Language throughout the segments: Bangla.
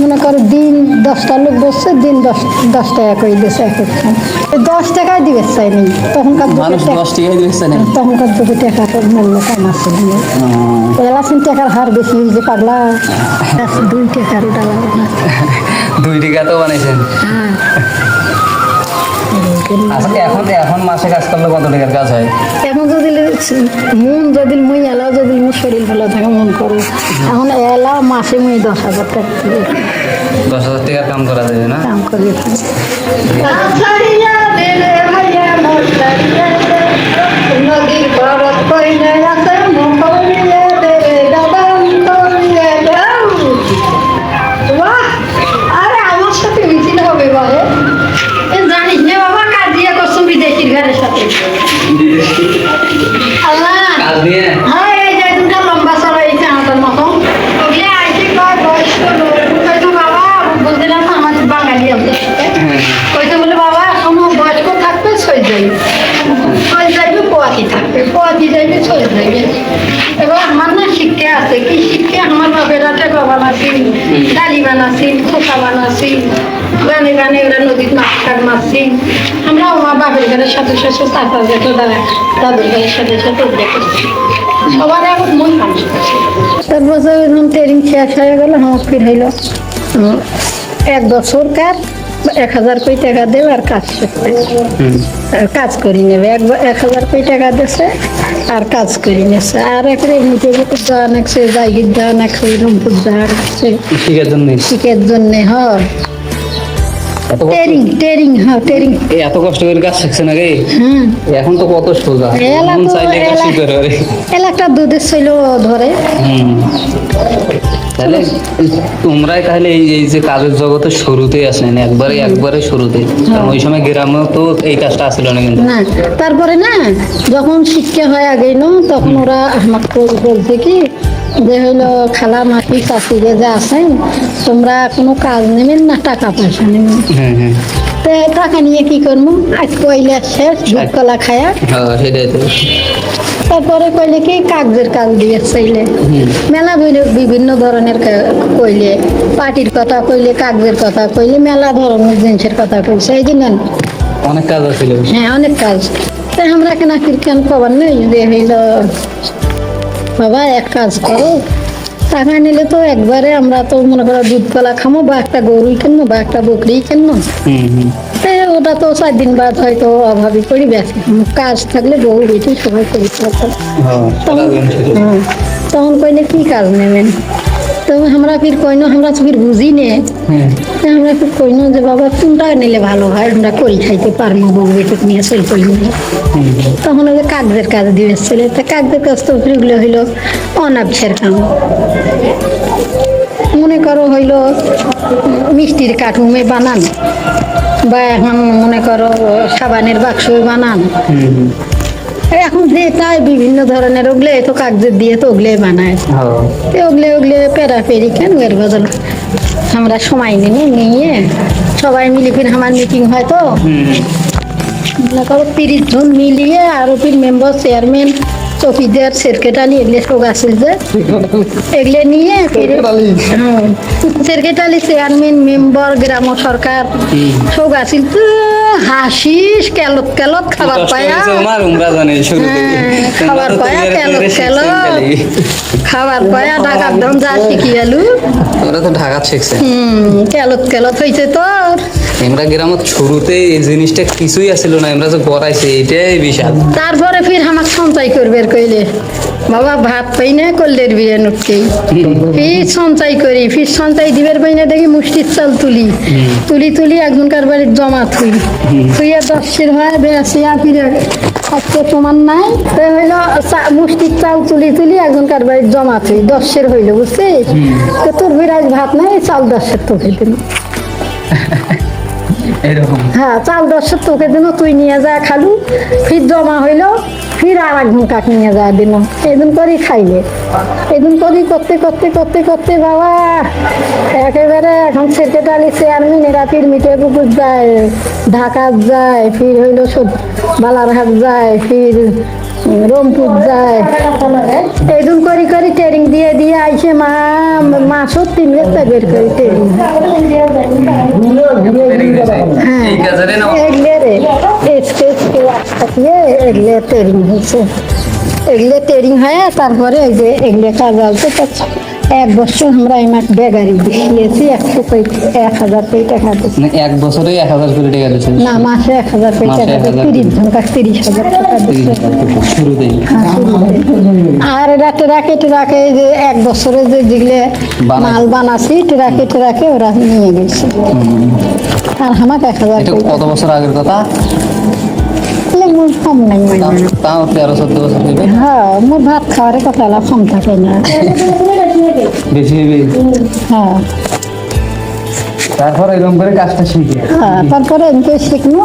মনে করো দিন দশটা লোক বসছে দিন দশ দশ টাকা করে দিয়েছে এক এই দশ টাকায় দিবে চাইনি তখনকার তখনকার যদি টাকা- করে মূল্য কম আছে। এলাসিন টাকার হার বেশি হয়েছে পাগলা। দুই টাকার ওটা দুই টাকা তো বানাইছেন। আচ্ছা এখন এখন মাসে কাজ করলে কত টাকার কাজ হয়? এখন যদি মন যদি মুই এলাও যদি মুই শরীর ভালো থাকে মন করো। এখন এলাও মাসে মুই দশ হাজার টাকা দশ হাজার টাকার কাম করা যাবে না? কাম করি নদীর নাছিল ডালি বানাসি খোসা বানাসি গানে গানে ওরা নদীর মাছ কাট মারছিল আমরা আমার বাপের ঘরের সাথে সাথে যেত দাদা দাদুর ঘরের সাথে সাথে সবার এখন মন মানুষ তারপর ট্রেনিং শেষ হয়ে গেল, আমার ফির হইল এক বছর কাজ এক হাজার কোটি টাকা দেবে আর কাজ শিখবে আর কাজ করি নেবে একবার এক হাজার কোটি টাকা দিছে আর কাজ করি নেছে আর এক এমনিতে যাওয়া নাকছে জায়গির যান নাকছে রুমপুর যান নাকছে শিখের জন্য। শিখের জন্যে হয়। হ্যাঁ এই এত কষ্ট করে কাজ শিখছেন আগে হুম। এখন তো কত সোজা। এলা মন চাইলে কাজ শিখতে পারে এলাকা দুধের ছিল ধরে। তাহলে তোমরাই তাহলে এই এই যে কাজের জগতে শুরুতেই আসলেন একবারে একবারে শুরুতে কারণ ওই সময় গ্রামেও তো এই কাজটা আসছিল না কিন্তু। না তারপরে না যখন শিক্ষা হয় আগে নো তখন ওরা আমাকে বলছে কি যে হইল খালা মাটি চাষিরে যে আছেন তোমরা কোনো কাজ নেবেন না টাকা পয়সা নেবেন। হ্যাঁ হ্যাঁ। তো টাকা নিয়ে কি করব আজ কইলে শেষ দুধ কলা খায়া। হ্যাঁ তারপরে কইলে কি কাগজের কাজ দিয়ে চাইলে। মেলা বিভিন্ন- বিভিন্ন ধরনের কইলে পার্টির কথা কইলে কাগজের কথা কইলে মেলা ধরনের জিনিসের কথা কইছে এই জন্য অনেক কাজ আছিল হ্যাঁ অনেক কাজ। তাই আমরা কেন কেন খবর নেই যে হইল বাবা এক কাজ করো। টাকা নিলে তো একবারে আমরা তো মনে করো দুধ পালা খামো বা একটা গরুই কিনবো বা একটা বকরি কিনবো। ওটা তো চার দিন বাদ হয়তো অভাবই করি বেশি কাজ থাকলে বহু বেশি সময় করি। তখন হ্যাঁ, তখন কইলে কি কাজ নেবেন? তো আমরা ফির কইনো আমরা ফির বুঝি নে। হুম আমরা ফির কইনো যে বাবা কোনটা নিলে ভালো হয়? আমরা করি খাইতে পারব বউ বেটুক নিয়ে চল করি তখন ওই যে কাগজের কাজ দিবে ছেলে তা কাগজের কাজ তো ফিরগুলো হইল অনাবসের কাম। মনে করো হইল মিষ্টির কাঠুমে বানান বা এখন মনে করো সাবানের বাক্স বানান। এখন যেটাই বিভিন্ন ধরনের ওগলে তো কাগজের দিয়ে তো ওগলে বানায়। ওগলে ওগলে পেরা পেরি কেন এর বদল? আমরা সময় নিয়ে নিয়ে সবাই মিলে ফির আমার মিটিং হয় তো। মনে করো তিরিশ জন মিলিয়ে আরও ফির মেম্বার চেয়ারম্যান চৌকিদার সেক্রেটারি এগুলো সব আছে যে। এগুলো নিয়ে ফির সেক্রেটারি চেয়ারম্যান মেম্বার গ্রাম সরকার সব আছিল তো হাসিস কেলত কেলত খাবার পায়া। আমার হ্যাঁ, খাবার পায়া কেলত কেলত। খাবার পায়া ঢাকার দম যা শিখি আলু। তোমরা তো ঢাকা শিখছে। হুম কেলত কেলত হয়েছে তোর। আমরা গ্রামত শুরুতে এই জিনিসটা কিছুই আসছিল না আমরা যে গড়াইছে এটাই বিশাল। তারপরে ফির আমাকে সঞ্চয় করবে কইলে, বাবা, ভাত পাই না করলের বিয়ে নুটকেই ফির সঞ্চয় করি ফির সঞ্চয় দিবের পাই না, দেখি মুষ্টির চাল তুলি। তুলি তুলি একজনকার বাড়ির জমা থুই থুইয়া দশের হয় বেসিয়া ফিরে আজকে তোমার নাই। তো হইল মুষ্টির চাল তুলি তুলি একজনকার বাড়ির জমা থুই দশের হইল, বুঝছিস? তো তোর বিরাজ ভাত নাই, চাল দশের তোকে দিল হ্যাঁ চাল দশের তোকে দিন, তুই নিয়ে যা খালু। ফির জমা হইল, ফির আর এক কাক নিয়ে যা দিন। এদিন করি খাইলে। এদিন করি করতে করতে করতে করতে বাবা, একেবারে এখন সেক্রেটারি চেয়ারম্যান এরা ফির মিটে পুকুর যায় ঢাকা যায়, ফির হইল সব বালারহাট যায়, ফির রংপুর যায়। এইদুন করি করি ট্রেনিং দিয়ে দিয়ে আইসে মা মাসও তিন ঘণ্টা বের করি ট্রেনিং হ্যাঁ এগলে রে স্টেজ কে থাকিয়ে এগলে ট্রেনিং হয়েছে। এগলে ট্রেনিং হয়ে তারপরে এই যে এগলে কাজ আলতে তো এক বছর আমরা এই মাঠ বেগারি দিয়েছি একশো এক হাজার কোটি টাকা দিয়েছি। মানে এক বছরে এক হাজার কোটি টাকা দিচ্ছে না মাসে এক হাজার কোটি টাকা তিরিশ জন তিরিশ হাজার টাকা দিচ্ছে শুরুতেই। আর এটা ট্রাকে ট্রাকে যে এক বছরে যে যেগুলো মাল বানাছি ট্রাকে ট্রাকে ওরা নিয়ে গেছে। আর আমার এক হাজার কত বছর আগের কথা? মোর কম নাই তাও- তেরো চোদ্দ বছর হইবে হ্যাঁ মোর ভাত খাওয়ার কথা কম থাকে না বেশি হইবে হ্যাঁ তারপর এরকম করে কাজটা শিখে। হ্যাঁ। তারপরে এমনি শিখলো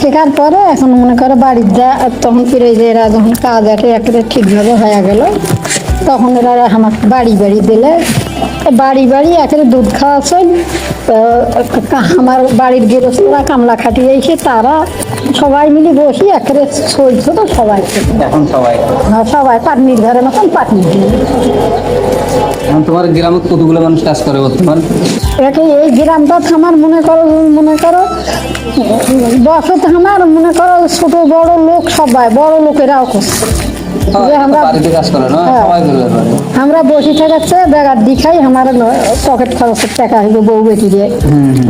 শেখার পরে এখন মনে করো বাড়ির যা তখন ফিরে যে এরা যখন কাজ একটা একেবারে ঠিকভাবে হয়ে গেল তখন এরা আমার বাড়ি বাড়ি দিলে বাড়ি বাড়ি একেবারে দুধ খাওয়াছেন আমার বাড়ির গৃহস্থরা কামলা খাটিয়ে এসে তারা সবাই মিলে বসি একেবারে চলছে তো সবাই। এখন সবাই। হ্যাঁ, সবাই পাটনির ঘরে মতন পাটনি এখন তোমার গ্রামে কতগুলো মানুষ কাজ করে বর্তমান? এই গ্রামটা আমার মনে করো মনে করো বসত আমার মনে করো ছোট বড় লোক সবাই বড় লোকেরাও করছে। আমরা হ্যাঁ। আমরা বসে থাকাচ্ছে বেগার দিখাই আমার পকেট খরচের টাকা হইল বউ বেটি দিয়ে।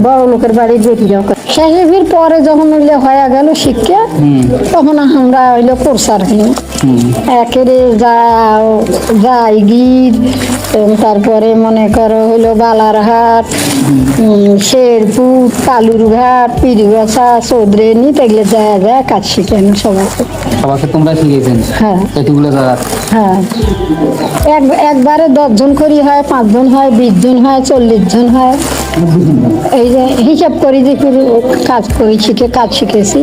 বড় লোকের বাড়ির করে শেষে ফির পরে যখন হইলে হয়ে গেল শিক্ষা তখন আমরা হইল প্রসার হইল একেরে যাও যাই গীত তারপরে মনে করো হইল বালারহাট শেরপুর কালুরঘাট পিরিবাসা চৌধুরানী তেগুলো যায় যায় কাজ শিখেন সবাইকে। সবাইকে তোমরা শিখিয়েছেন। হ্যাঁ। এতগুলো জায়গা হ্যাঁ। এক একবারে দশজন করি হয় পাঁচজন হয় বিশ জন হয় চল্লিশ জন হয়। এই যে হিসাব করি যে কাজ করি শিখে কাজ শিখেছি।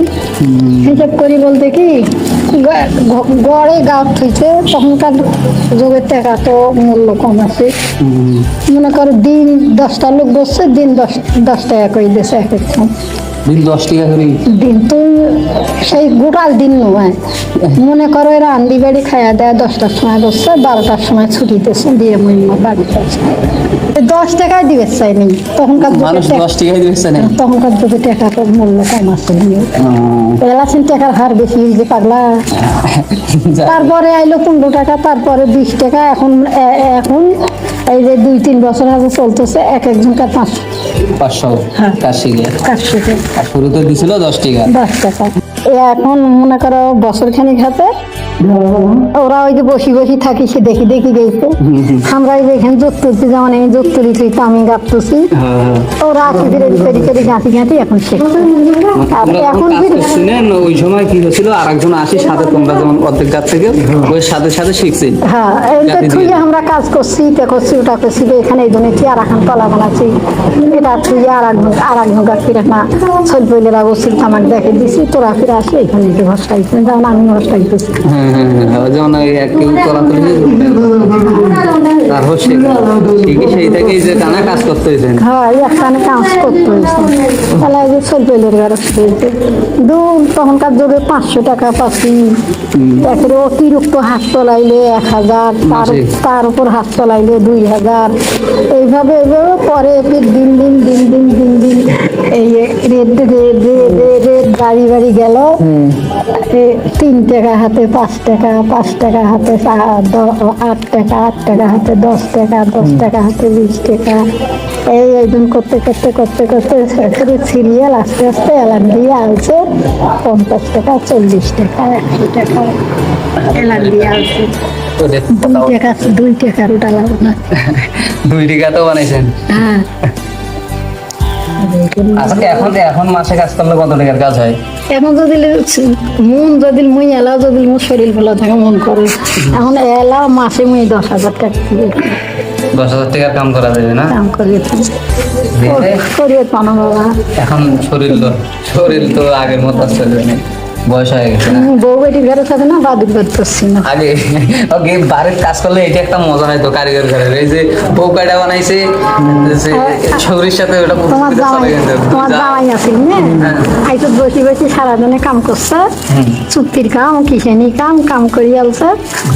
হিসাব করি বলতে কি গড়ে গাঁত হইছে তখনকার যোগের টাকা তো মূল্য কম আছে। মনে করো দিন দশটা লোক বসছে দিন দশ দশ টাকা করে দিয়েছে এক একজন। দিন দশ টাকা করে। দিন তো সেই গোটাল দিন নয়। মনে করো এরা আন্দি বাড়ি খাইয়া দেয় দশটার সময় বসছে বারোটার সময় ছুটিতেছে দিয়ে আমার বাড়িতে দশ টাকায় দিবে চাইনি তখনকার যুগে মানুষ টাকা- দশ টাকাই দিচ্ছে তখনকার যুগে টাকার মূল্য কম আছে এলাচিন টাকার হার বেশি হয়েছে পাগলা। তারপরে আইলো পনেরো টাকা তারপরে বিশ টাকা এখন এখন এই যে দুই তিন বছর আগে চলতেছে এক একজনকার পাঁচশো। পাঁচশো হ্যাঁ। কাশি। আর শুরুতে দিছিল দশ টাকা। দশ টাকা। এখন মনে করো বছর খানিক হাতে ওরা ওই যে বসি বসি থাকি সে দেখি দেখি গেছে। আমরা এই যে এখানে যোগ তুলছি যেমন আমি যোগ তুলি তুই তো আমি গাঁততেছি ওরা আসি গাঁতি এখন এখন করছিলেন ওই সময় কি হয়েছিল আর একজন আসি সাথে তোমরা যেমন অর্ধেক কাজ থেকে ওই সাথে সাথে শিখছে। হ্যাঁ থুইয়ে আমরা কাজ করছি এটা করছি ওটা করছি এখানে এই জন্য চেয়ার এখন তলা বানাচ্ছি। এটা থুইয়ে আর এক আর এক ঘণ্টা ফিরে না পইলেরা বসছিল আমাকে দেখে দিছি তোরা ফিরে আসে এখানে একটু ঘষটাইছি যেমন আমি ওই যেমন কেউ তারপর সেই যে টানা কাজ করতে হ্যাঁ একখানে কাজ করতে হয়েছে তাহলে এই যে হয়েছে তখনকার যুগে পাঁচশো টাকা পাচ্ছি। একেবারে অতিরিক্ত হাত তোলাইলে এক হাজার তার তার উপর হাত তোলাইলে দুই হাজার। এইভাবে এইভাবে পরে দিন দিন দিন দিন দিন দিন এই রেড রেড রেড রেড বাড়ি বাড়ি গেল। তিন টাকা হাতে পাঁচ টাকা পাঁচ টাকা হাতে আট টাকা আট টাকা হাতে দশ টাকা দশ টাকা হাতে বিশ টাকা। এই একদিন করতে করতে করতে করতে একেবারে সিরিয়াল আস্তে আস্তে এলান দিয়ে আসছে পঞ্চাশ টাকা চল্লিশ টাকা একশো টাকা এলান দিয়ে আসছে দুই টাকা দুই টাকার লাগবে না। দুই টাকা তো বানাইছেন। হ্যাঁ। আজকে এখন এখন মাসে কাজ করলে কত টাকার কাজ হয়? এখন যদি মন যদি মুই এলাও যদি মোর শরীর ভালো থাকে মন করে। এখন এলাও মাসে মুই দশ হাজার টাকা দশ হাজার টাকার কাম করা যাবে না? কাম করিয়ে করিয়ে পানো বাবা। এখন শরীর তো শরীর তো আগের মতো চলে না বয়স হয়ে গেছে বউ বেটির ঘরে থাকে না বাদ না। আগে ওকে বাড়ির কাজ করলে এটা একটা মজা হয়তো কারিগর ঘরের এই যে বউ কাটা বানাইছে সাথে ওটা তোমার জামাই তোমার না আইতো বসে বসে সারাদিনে কাম করছে। চুক্তির কাম কিসেনি কাম কাম করি আলছে।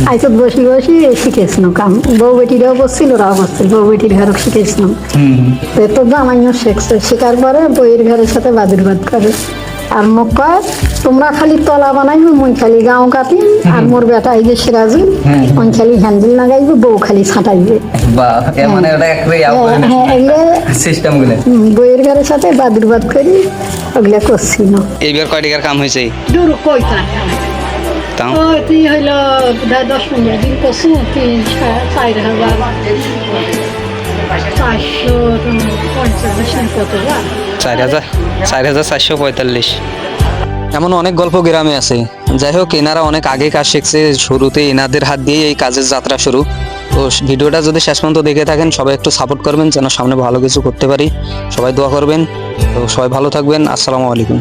আইতো বসে বসে শিখেছিল কাম। বউ বেটিরাও বসছিল ওরাও বসছিল বউ বেটির ঘরে শিখেছিল তো জামাইও শিখছে। শেখার পরে বইয়ের ঘরের সাথে বাদুর বাদ করে। আর মোক কয় তোমরা খালি তলা বানাইবে মুই খালি গাঁও কাটি আর মোর বেটা এই যে সিরাজুল মুই খালি হ্যান্ডেল লাগাইবে বউ খালি ছাঁটাইবে। মানে হ্যাঁ হ্যাঁ সিস্টেমগুলো বইয়ের ঘরের সাথে বাদুর বাদ করি ওগুলা করছি না। এইবার কয় টাকার কাম হয়েছে দূর কইতা তাও? তুই হইল দশ পনেরো দিন করছি তিন চার হাজার চারশো চার হাজার চার হাজার চারশো পঁয়তাল্লিশ। এমন অনেক গল্প গ্রামে আছে। যাই হোক, এনারা অনেক আগে কাজ শিখছে, শুরুতে এনাদের হাত দিয়ে এই কাজের যাত্রা শুরু। তো ভিডিওটা যদি শেষ পর্যন্ত দেখে থাকেন, সবাই একটু সাপোর্ট করবেন, যেন সামনে ভালো কিছু করতে পারি। সবাই দোয়া করবেন। তো সবাই ভালো থাকবেন। আসসালামু আলাইকুম।